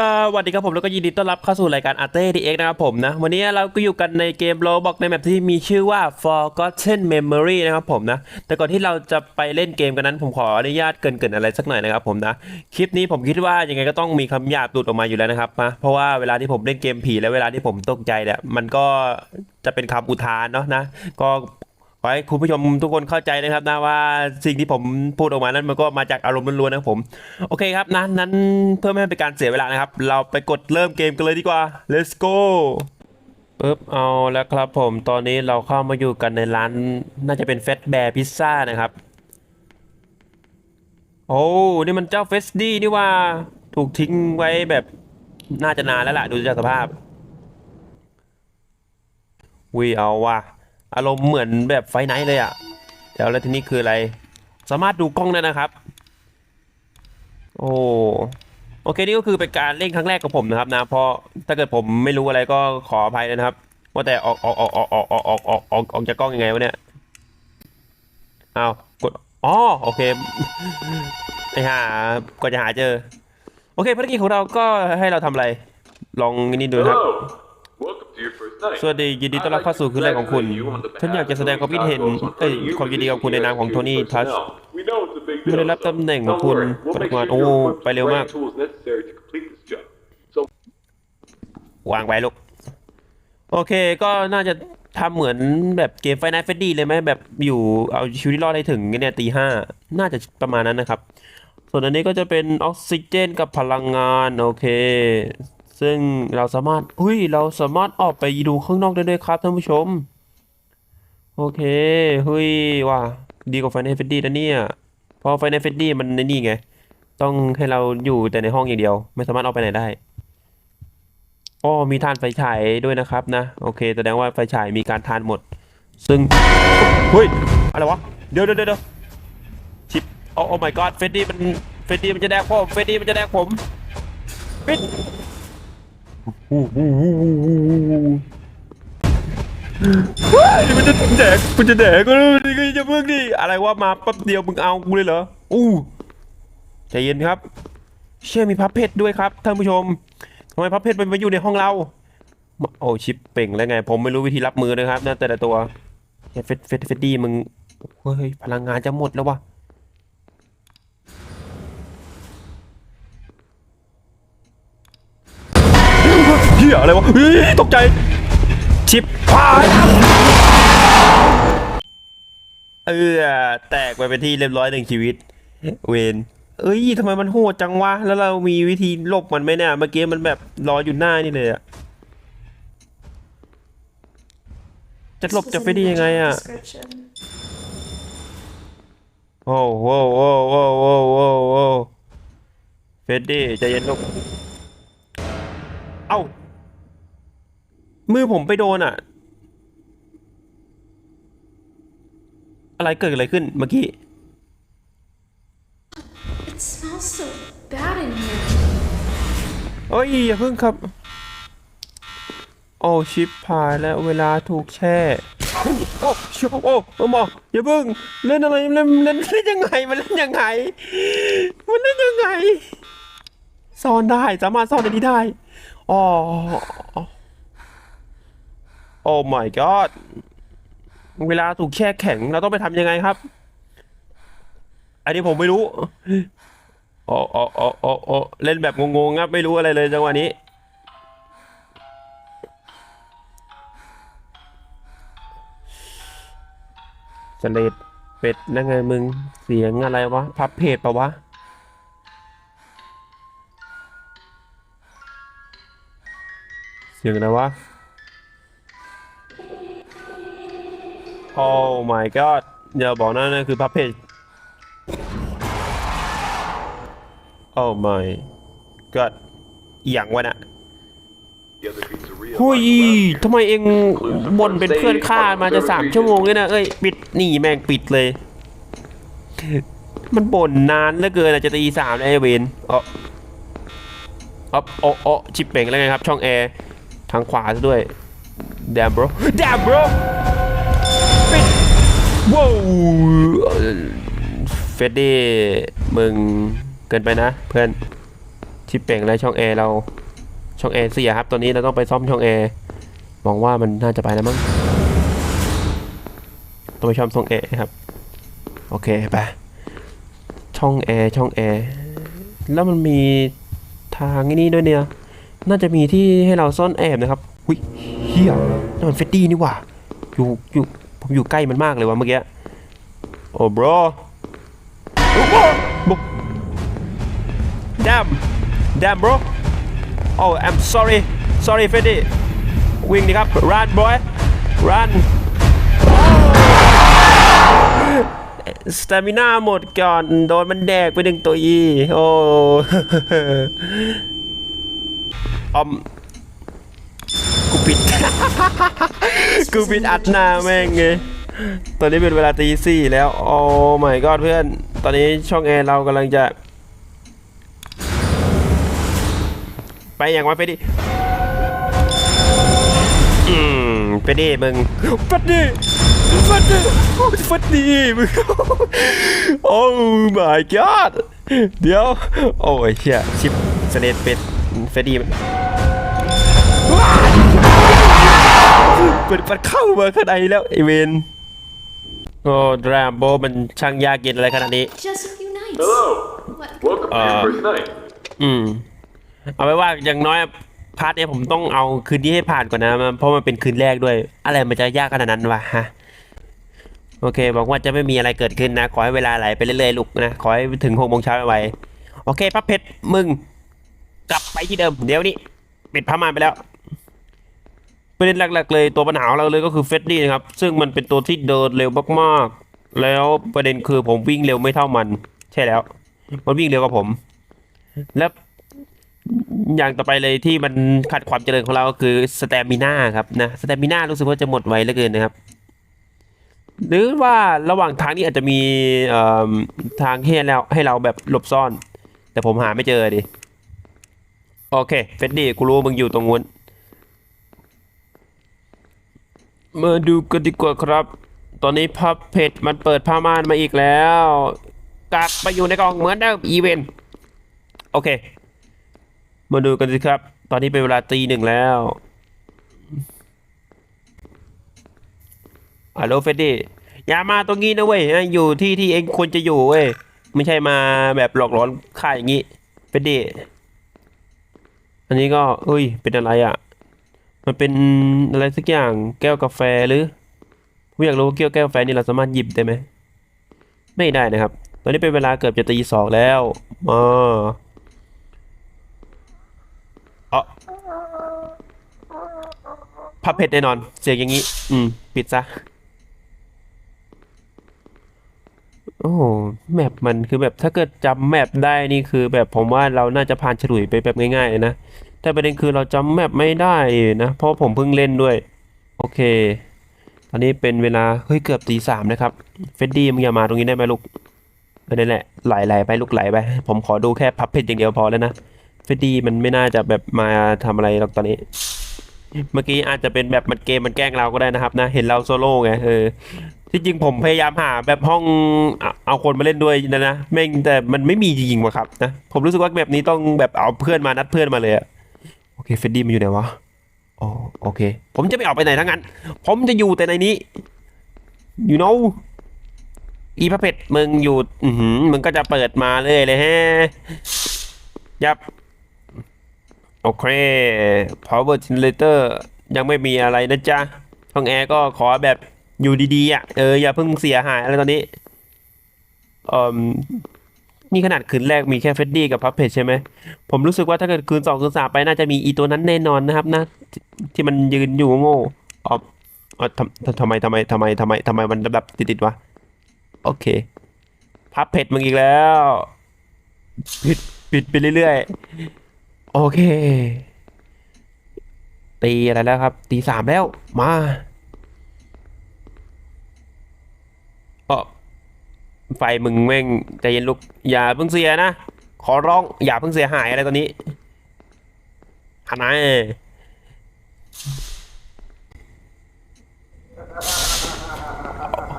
สวัสดีครับผมแล้วก็ยินดีต้อนรับเข้าสู่รายการ Arte DX นะครับผมนะ วันนี้เราก็อยู่กันในเกม Roblox ในแมปที่มีชื่อว่า Forgotten Memory นะครับผมนะ แต่ก่อนที่เราจะไปเล่นเกมกันนั้น ผมขออนุญาตเกินๆอะไรสักหน่อยนะครับผมนะ คลิปนี้ผมคิดว่ายังไงก็ต้องมีคำหยาบหลุดออกมาอยู่แล้วนะครับนะเพราะว่าเวลาที่ผมเล่นเกมผีและเวลาที่ผมตกใจเนี่ยมันก็จะเป็นคำอุทานเนาะนะ ก็ ขอให้คุณผู้ชมทุกคนเข้าใจนะครับนะว่าสิ่งที่ผมพูดออกมานั้นมันก็มาจากอารมณ์ล้วนๆนะครับผมโอเคครับนะนั้นเพื่อไม่ให้เป็นการเสียเวลานะครับ เราไปกดเริ่มเกมกันเลยดีกว่า let's go ปึ๊บเอาแล้วครับผมตอนนี้เราเข้ามาอยู่กันในร้านน่าจะเป็นเฟสแบร์พิซซ่านะครับ โอ้นี่มันเจ้าเฟสดี้นี่ว่าถูกทิ้งไว้แบบน่าจะนานแล้วล่ะ ดูจากสภาพวิเอาว่ะ อารมณ์เหมือนแบบไฟไนท์เลยอะเดี๋ยวแล้วทีนี้คืออะไร สามารถดูกล้องได้นะครับ โอ้โอเคนี่ก็คือเป็นการเล่นครั้งแรกของผมนะครับนะเพราะถ้าเกิดผมไม่รู้อะไรก็ขออภัยนะครับ ว่าแต่ออกออกออกออกออกออกออกออกออกออกจากกล้องยังไงวะเนี่ยเอากดอ๋อโอเคไอหาก็จะหาเจอ โอเคภารกิจของเราก็ให้เราทำอะไร ลองนี่ดูครับ Hello. Welcome to your first night. สวัสดียินดีต้อนรับเข้าสู่คืนแรกของคุณ ฉันอยากจะแสดงความคิดเห็นเอ้ยความยินดีกับคุณในนามของโทนี่ทัช We know it's a big เมื่อได้รับตำแหน่งของคุณ We'll ปฏิ make มา sure โอ้ you're equipped ไปเร็ว with มาก the tools necessary to complete this job. So วางไปลูก โอเคก็น่าจะทำเหมือนแบบเกมไฟน a ลเฟดดี้เลยไหมแบบอยู่เอาชีวิตรอดให้ถึงเนี่ยตีห้าน่าจะประมาณนั้นนะครับ ส่วนอันนี้ก็จะเป็นออกซิเจนกับพลังงาน โอเค ซึ่งเราสามารถอุ้ยเราสามารถออกไปดูข้างนอกได้ด้วยครับท่านผู้ชม โอเคเฮ้ยว่ะดีกว่าไฟน a ลเฟดดี้นะเนี่ยเพราะไฟน a ลเฟดดี้มันในนี่ไง ต้องให้เราอยู่แต่ในห้องอย่างเดียว ไม่สามารถออกไปไหนได้อ๋อมีทานไฟฉายด้วยนะครับนะ โอเค แสดงว่าไฟฉายมีการทานหมด ซึ่งเฮ้ยอะไรวะเดี๋ยวเดี๋ยวเดี๋ยวชิปโอ้โอ้ my god เฟดดี้มันเฟดดี้มันจะแดกผมเฟดดี้มันจะแดกผมปิด เฮ้ยมันจะแดกมันจะแดกก็นี่จะเพิ่งดิอะไรวะมาแป๊บเดียวมึงเอากูเลยเหรออู้ใจเย็นครับ เชื่อมีพับเพชรด้วยครับท่านผู้ชมทำไมพับเพชรมันมาอยู่ในห้องเรา โอ้ชิปเป่งแล้วไง ผมไม่รู้วิธีรับมือนะครับนะแต่ละตัวเฟดเฟดเฟดดี้มึงเฮ้ยพลังงานจะหมดแล้ววะ เฮียอะไรวะเฮ้ยตกใจ ชิปพายเออแตกไปเป็นที่เรียบร้อยหนึ่งชีวิต เวนเอ้ยทำไมมันโหดจังวะ แล้วเรามีวิธีลบมันไหมเนี่ย เมื่อกี้มันแบบรออยู่หน้านี่เลยอะจะหลบจากเฟดดี้ยังไงอะโอ้โหโอ้โหโอ้โหโอ้โหเฟดดี้ใจเย็นลูก อผมไปโดนอะอะไรเกิดอะไรขึ้นเมื่อกี้ It smells so bad in here. เอ้ยอย่าเพิ่งครับ โอ้ชิปพายแล้วเวลาถูกแช่ โอ้ชิบโอ้โอ้หมออย่าเพิ่งเล่นอะไรเล่นเล่นเล่นยังไงมันเล่นยังไงมันเล่นยังไงซ่อนได้สามารถซ่อนในนี้ได้อ๋อ โอ้ my god เวลาถูกแช่แข็งเราต้องไปทำยังไงครับ อันนี้ผมไม่รู้โอ้โอ้โอ้โอ้โอ้เล่นแบบงงๆครับไม่รู้อะไรเลยจังหวะนี้ สเลดเป็ดนั่นไงมึง เสียงอะไรวะ พับเพจปะวะเสียงอะไรวะ โอ้ my god อย่าบอกนะนั่นคือพับเพจโอ้ my god อหย่างวะน่ะ the other pizzeria. หุย lines around ทำไมเองบนเป็นเพื่อนข้ามาจะสามชั่วโมงเลยนะ เอ้ย ปิดนี่แม่งปิดเลย มันบ่นนานเหลือเกินอะจะตีสามแล้วไอ้เวนอ๋ออ๋ออ๋ออ๋อชิปเป่งแล้วไงครับ ช่องแอร์ ทางขวาซะด้วย damn bro damn bro ปิด ว้าวเฟดดี้มึงเกินไปนะ เพื่อนชิปเป่งและช่องแอร์เราช่องแอร์เสียครับตอนนี้เราต้องไปซ่อมช่องแอร์หวังว่ามันน่าจะไปแล้วมั้งต้องไปซ่อมช่องแอร์ครับ โอเคไปช่องแอร์ช่องแอร์แล้วมันมีทางนี่ด้วยเนี่ย น่าจะมีที่ให้เราซ่อนแอบนะครับ หุยเฮียนั่นมันเฟดดี้นี่ว่าอยู่อยู่ ผมอยู่ใกล้มันมากเลยวะเมื่อกี้ โอ้ bro โอ้ bro bro damn damn bro oh I'm sorry sorry Freddy วิ่งดีครับ run boy run สตามิน่าหมดก่อน โดนมันแดกไปหนึ่งตัวอีโอ้ออมกูปิด กูปิดอัดหน้าแม่งไงตอนนี้เป็นเวลาตีสี่แล้ว โอ้ my god เพื่อน ตอนนี้ช่องแอร์เรากำลังจะ ไปอย่างว่าไปดิ อืม ไปดิมึงฟัดดิฟัดดิฟัดดิมึง โอ้ my god เดี๋ยว โอ้ยเชี่ยชิปสเลดเป็ดเฟดดี้มัน เปิดมันเข้ามาข้างในแล้วไอเวนโอ้ดรามโบมันช่างยากเย็นอะไรขนาดนี้ Just a few nights. Hello. What? Welcome to your first night. อืม เอาไว้ว่าอย่างน้อยพาร์ทเนี้ยผมต้องเอาคืนนี้ให้ผ่านก่อนนะมันเพราะมันเป็นคืนแรกด้วย อะไรมันจะยากขนาดนั้นวะฮะ โอเคบอกว่าจะไม่มีอะไรเกิดขึ้นนะ ขอให้เวลาไหลไปเรื่อยๆลูกนะ ขอให้ถึงหกโมงเช้าไวๆโอเคพับเพชรมึง กลับไปที่เดิม เดี๋ยวนี้ปิดผ้าม่านไปแล้ว ประเด็นหลักๆเลยตัวปัญหาของเราเลยก็คือเฟดดี้นะครับ ซึ่งมันเป็นตัวที่เดินเร็วมากๆ แล้วประเด็นคือผมวิ่งเร็วไม่เท่ามัน ใช่แล้ว มันวิ่งเร็วกว่าผม และอย่างต่อไปเลยที่มันขัดความเจริญของเราก็คือสเตมิน่าครับนะสเตมิน่ารู้สึกว่าจะหมดไวเหลือเกินนะครับ หรือว่าระหว่างทางนี้อาจจะมีทางให้เราให้เราแบบหลบซ่อน แต่ผมหาไม่เจอดิ โอเคเฟดดี้กูรู้ว่ามึงอยู่ตรงนู้น มาดูกันดีกว่าครับ ตอนนี้พับเพจมันเปิดผ้าม่านมาอีกแล้วกลับไปอยู่ในกล่องเหมือนเดิมอีเวนต์โอเค มาดูกันสิครับ ตอนนี้เป็นเวลาตีหนึ่งแล้วฮัลโหลเฟดดี้อย่ามาตรงนี้นะเว้ยอยู่ที่ที่เองควรจะอยู่เว้ยไม่ใช่มาแบบหลอกหลอนข้าอย่างนี้เฟดดี้อันนี้ก็เฮ้ยเป็นอะไรอะ มันเป็นอะไรสักอย่างแก้วกาแฟหรือผมอยากรู้ว่าแก้วแก้วกาแฟนี่เราสามารถหยิบได้ไหมไม่ได้นะครับ ตอนนี้เป็นเวลาเกือบจะตีสองแล้วอ๋ออ๋อพับเพชรแน่นอน เสียงอย่างนี้ อืม ปิดซะ โอ้โหแมปมันคือแบบถ้าเกิดจำแมปได้นี่คือแบบผมว่าเราน่าจะผ่านฉลุยไปแบบง่ายๆเลยนะ แต่ประเด็นคือเราจำแมปไม่ได้นะ เพราะผมเพิ่งเล่นด้วย โอเค ตอนนี้เป็นเวลา เฮ้ย เกือบตีสามนะครับ เฟดดี้มึงอย่ามาตรงนี้ได้ไหมลูกเออนั่นแหละไหลๆไปลูกไหลไป ผมขอดูแค่พับเพชรอย่างเดียวพอแล้วนะ เฟดดี้มันไม่น่าจะแบบมาทำอะไรหรอกตอนนี้ เมื่อกี้อาจจะเป็นแบบมันเกมมันแกล้งเราก็ได้นะครับนะ เห็นเราโซโล่ไงเออที่จริงผมพยายามหาแบบห้องเอาเอาคนมาเล่นด้วยนะนะแม่งแต่มันไม่มีจริงๆว่ะครับนะผมรู้สึกว่าแบบนี้ต้องแบบเอาเพื่อนมานัดเพื่อนมาเลยอะ โอเคเฟดดี้มันอยู่ไหนวะอ๋อโอเค ผมจะไม่ออกไปไหนทั้งนั้น ผมจะอยู่แต่ในนี้ you know อีพระเพชรมึงอยู่อือหือมึงก็จะเปิดมาเลยเลยฮะยับ โอเค power generator ยังไม่มีอะไรนะจ๊ะ ห้องแอร์ก็ขอแบบอยู่ดีๆอะ เออ อย่าเพิ่งเสียหายอะไรตอนนี้อ่อ นี่ขนาดคืนแรกมีแค่เฟดดี้กับพับเพจใช่ไหม ผมรู้สึกว่าถ้าเกิดคืนสองคืนสามไปน่าจะมีอีตัวนั้นแน่นอนนะครับนะ ที่ที่มันยืนอยู่โง่อ๋ออ๋อทำทำไมทำไมทำไมทำไมทำไมมันแบบติดติดวะ โอเค พับเพจมึงอีกแล้ว ปิดปิดไปเรื่อยๆ โอเค ตีอะไรแล้วครับ ตีสามแล้ว มาเออ ไฟมึงแม่งใจเย็นลูกอย่าเพิ่งเสียนะ ขอร้องอย่าเพิ่งเสียหายอะไรตอนนี้หันไหน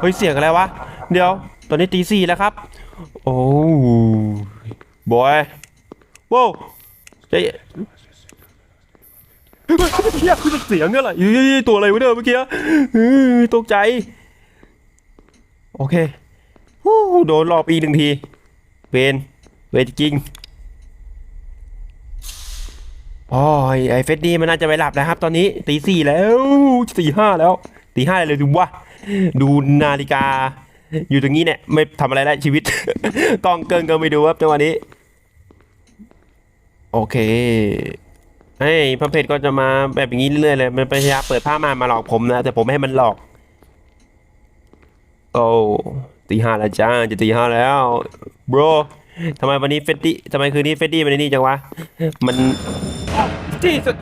เฮ้ยเสียงอะไรวะ เดี๋ยว ตอนนี้ตีสี่แล้วครับ โอ้บอยว้าวเฮ้ยเฮ้ยเฮียเสียงอะไรเฮ้ยตัวอะไรวะเนี่ยเมื่อกี้ฮ้ยตกใจ โอเค ฮู้โดนรอบอีกหนึ่งที เวนเวนจริงอ๋อไอ้ไอเฟดดี้มันน่าจะไปหลับแล้วครับ ตอนนี้ตีสี่แล้วตีห้าแล้วตีห้าเลยดูวะดูนาฬิกา อยู่ตรงนี้เนี่ยไม่ทำอะไรแล้วชีวิตกล้องเกินก็ไม่ดูครับจังหวะนี้ โอเคไอ้พระเพชรก็จะมาแบบอย่างนี้เรื่อยๆเลย มันพยายามเปิดผ้ามามาหลอกผมนะ แต่ผมไม่ให้มันหลอก โอ้ ตีห้าแล้วจ้าจะตีห้าแล้ว bro ทำไมวันนี้เฟดดี้ทำไมคืนนี้เฟดดี้มันนี่จังวะ มันที่สุด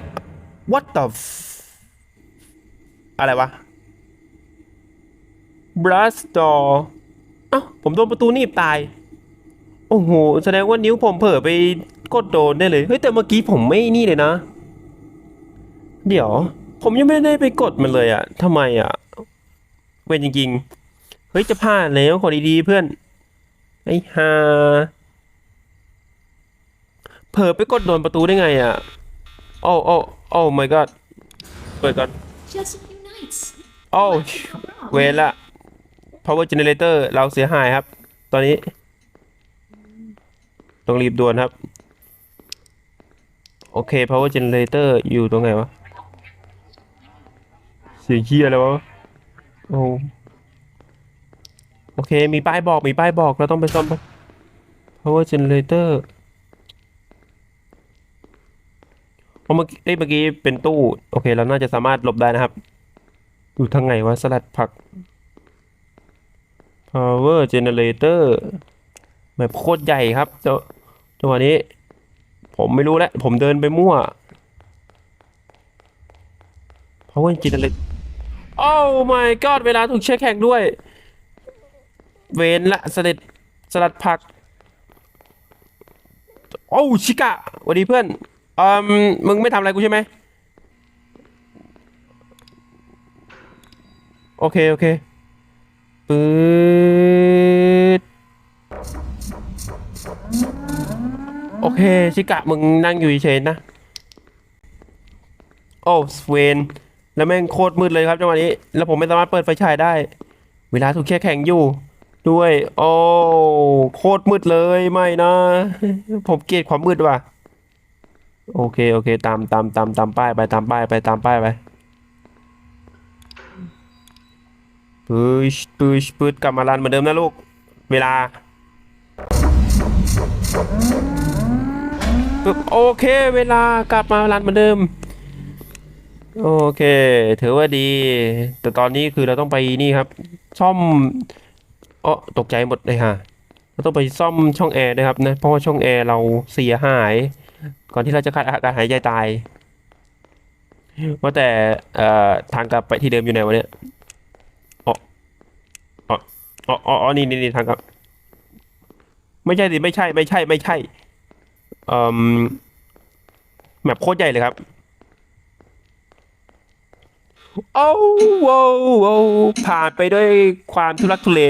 what the f อะไรวะ blast door เอ้าผมโดนประตูนีบตาย โอ้โห แสดงว่านิ้วผมเผลอไปกดโดนได้เลย เฮ้ย แต่เมื่อกี้ผมไม่นี่เลยนะ เดี๋ยว ผมยังไม่ได้ไปกดมันเลยอะทำไมอะเว้นจริงๆ เฮ้ยจะพลาดแล้วขอดีๆเพื่อนไอ้ฮาเผลอไปกดโดนประตูได้ไงอะโอ้โอ้โอ้ my god เปิดก่อน Just a few nights. โอ้ What's wrong? เวรละ power generator เราเสียหายครับ ตอนนี้ ต้องรีบด่วนครับ โอเค power generator อยู่ตรงไหนวะ เสียงเคียอะไรวะ โอ้ โอเค มีป้ายบอก มีป้ายบอก เราต้องไปซ่อม power generator เพราะเมื่อกี้เอ้ยเมื่อกี้เป็นตู้ โอเค เราน่าจะสามารถหลบได้นะครับ อยู่ทางไหนวะ สลัดผัก power generator แบบโคตรใหญ่ครับเจ้าจังหวะนี้ ผมไม่รู้แล้ว ผมเดินไปมั่ว power generator โอ้ my god เวลาถูกเช็คแข่งด้วย เวนละสลัดสลัดผัก โอ้ชิกะสวัสดีเพื่อนอืมมึงไม่ทำอะไรกูใช่ไหมโอเค โอเคปืดโอเค ชิกะมึงนั่งอยู่เฉยๆนะ โอ้สเวนแล้วแม่งโคตรมืดเลยครับจังหวะนี้ แล้วผมไม่สามารถเปิดไฟฉายได้ เวลาถูกแช่แข็งอยู่ ด้วย โอ้โคตรมืดเลยไม่นะ ผมเกลียดความมืดว่ะ โอเคโอเค ตามตามตามตามป้ายไปตามป้ายไปตามป้ายไปปืชปืชปืดกลับมารันเหมือนเดิมนะลูก เวลาโอเค เวลากลับมารันเหมือนเดิม โอเค ถือว่าดี แต่ตอนนี้คือเราต้องไปนี่ครับ ซ่อม อ๋อตกใจหมดเลยฮะเราต้องไปซ่อมช่องแอร์นะครับนะเพราะว่าช่องแอร์เราเสียหาย ก่อนที่เราจะขาดอากาศหายใจตายว่าแต่ทางกลับไปที่เดิมอยู่ไหนวะเนี่ยอ๋ออ๋ออ๋ออ๋อนี่นี่นี่ทางครับ ไม่ใช่สิไม่ใช่ไม่ใช่ไม่ใช่เอ่อแมปโคตรใหญ่เลยครับ โอ้โว้โวผ่านไปด้วยความทุลักทุเล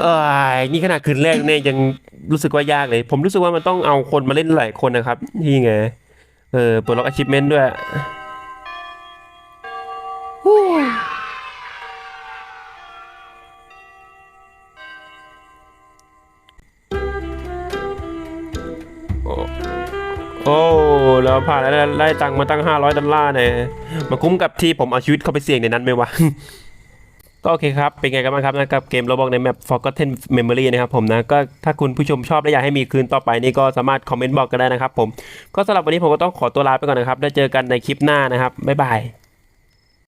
เอ้ยนี่ขนาดคืนแรกเนี่ยยังรู้สึกว่ายากเลย ผมรู้สึกว่ามันต้องเอาคนมาเล่นหลายคนนะครับ นี่ไง เออเปลดล็อก achievement ด้วยโอ้ โอ้แล้วผ่านแล้วได้ตังค์มาตั้ง 500ดอลลาร์เนี่ยมาคุ้มกับที่ผมเอาชีวิตเข้าไปเสี่ยงในนั้นไหมวะก็โอเคครับ เป็นไงกันบ้างครับนะกับเกมโรบอกในแมป Forgotten Memory นะครับผมนะก็ถ้าคุณผู้ชมชอบและอยากให้มีคืนต่อไปนี่ก็สามารถคอมเมนต์บอกกันได้นะครับผม ก็สำหรับวันนี้ผมก็ต้องขอตัวลาไปก่อนนะครับแล้วเจอกันในคลิปหน้านะครับ บ๊ายบาย